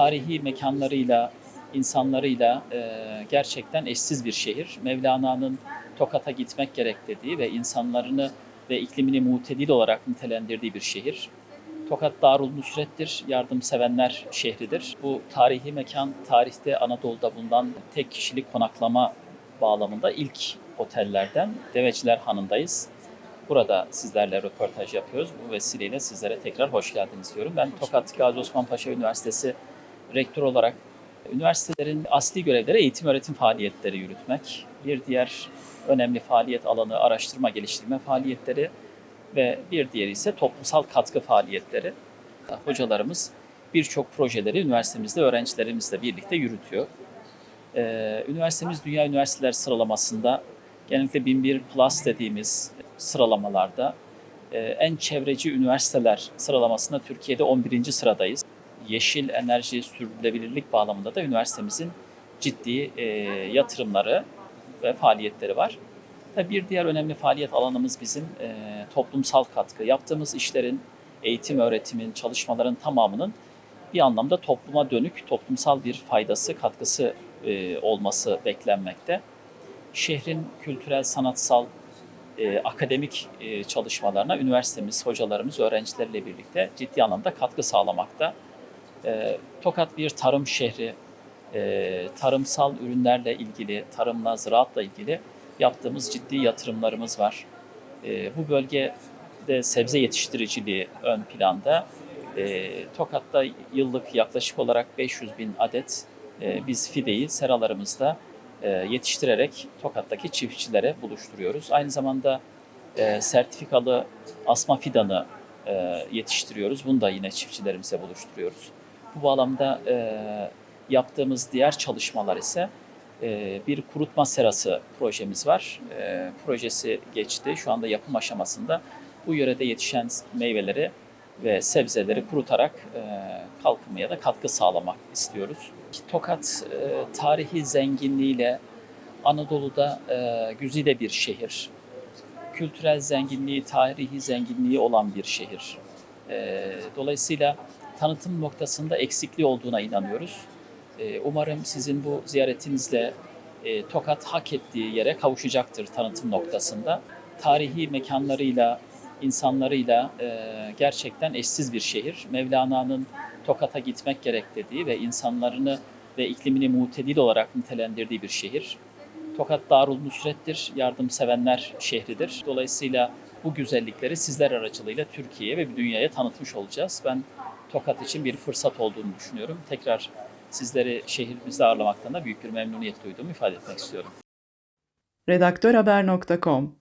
tarihi mekanlarıyla, insanlarıyla e, gerçekten eşsiz bir şehir. Mevlana'nın Tokat'a gitmek gerek dediği ve insanlarını ve iklimini mutedil olarak nitelendirdiği bir şehir. Tokat Darul Nusret'tir, yardımsevenler şehridir. Bu tarihi mekan tarihte Anadolu'da bulunan tek kişilik konaklama bağlamında ilk otellerden Deveciler Hanı'ndayız. Burada sizlerle röportaj yapıyoruz. Bu vesileyle sizlere tekrar hoş geldiniz diyorum. Ben Tokat Gazi Osman Paşa Üniversitesi rektör olarak üniversitelerin asli görevleri eğitim öğretim faaliyetleri yürütmek. Bir diğer önemli faaliyet alanı araştırma geliştirme faaliyetleri ve bir diğeri ise toplumsal katkı faaliyetleri. Hocalarımız birçok projeleri üniversitemizde öğrencilerimizle birlikte yürütüyor. Ee, üniversitemiz Dünya Üniversiteler sıralamasında genellikle 1001 Plus dediğimiz sıralamalarda e, en çevreci üniversiteler sıralamasında Türkiye'de 11. sıradayız. Yeşil enerji sürdürülebilirlik bağlamında da üniversitemizin ciddi e, yatırımları ve faaliyetleri var. Ve bir diğer önemli faaliyet alanımız bizim e, toplumsal katkı. Yaptığımız işlerin, eğitim, öğretimin, çalışmaların tamamının bir anlamda topluma dönük, toplumsal bir faydası, katkısı e, olması beklenmekte. Şehrin kültürel, sanatsal, e, akademik e, çalışmalarına üniversitemiz, hocalarımız, öğrencilerle birlikte ciddi anlamda katkı sağlamakta. E, Tokat bir tarım şehri, e, tarımsal ürünlerle ilgili, tarımla, ziraatla ilgili yaptığımız ciddi yatırımlarımız var. E, bu bölgede sebze yetiştiriciliği ön planda. E, Tokat'ta yıllık yaklaşık olarak 500 bin adet e, biz fideyi seralarımızda e, yetiştirerek Tokat'taki çiftçilere buluşturuyoruz. Aynı zamanda e, sertifikalı asma fidanı e, yetiştiriyoruz. Bunu da yine çiftçilerimize buluşturuyoruz. Bu bağlamda e, yaptığımız diğer çalışmalar ise e, bir kurutma serası projemiz var. E, projesi geçti. Şu anda yapım aşamasında bu yörede yetişen meyveleri ve sebzeleri kurutarak e, kalkınmaya da katkı sağlamak istiyoruz. Tokat e, tarihi zenginliğiyle Anadolu'da e, güzide bir şehir. Kültürel zenginliği, tarihi zenginliği olan bir şehir. E, dolayısıyla tanıtım noktasında eksikliği olduğuna inanıyoruz. E, umarım sizin bu ziyaretinizle e, Tokat hak ettiği yere kavuşacaktır tanıtım noktasında. Tarihi mekanlarıyla, insanlarıyla e, gerçekten eşsiz bir şehir. Mevlana'nın Tokat'a gitmek gerek dediği ve insanlarını ve iklimini mutedil olarak nitelendirdiği bir şehir. Tokat Darul Nusret'tir, yardımsevenler şehridir. Dolayısıyla bu güzellikleri sizler aracılığıyla Türkiye'ye ve dünyaya tanıtmış olacağız. Ben Tokat için bir fırsat olduğunu düşünüyorum. Tekrar sizleri şehrimizde ağırlamaktan da büyük bir memnuniyet duyduğumu ifade etmek istiyorum. redaktörhaber.com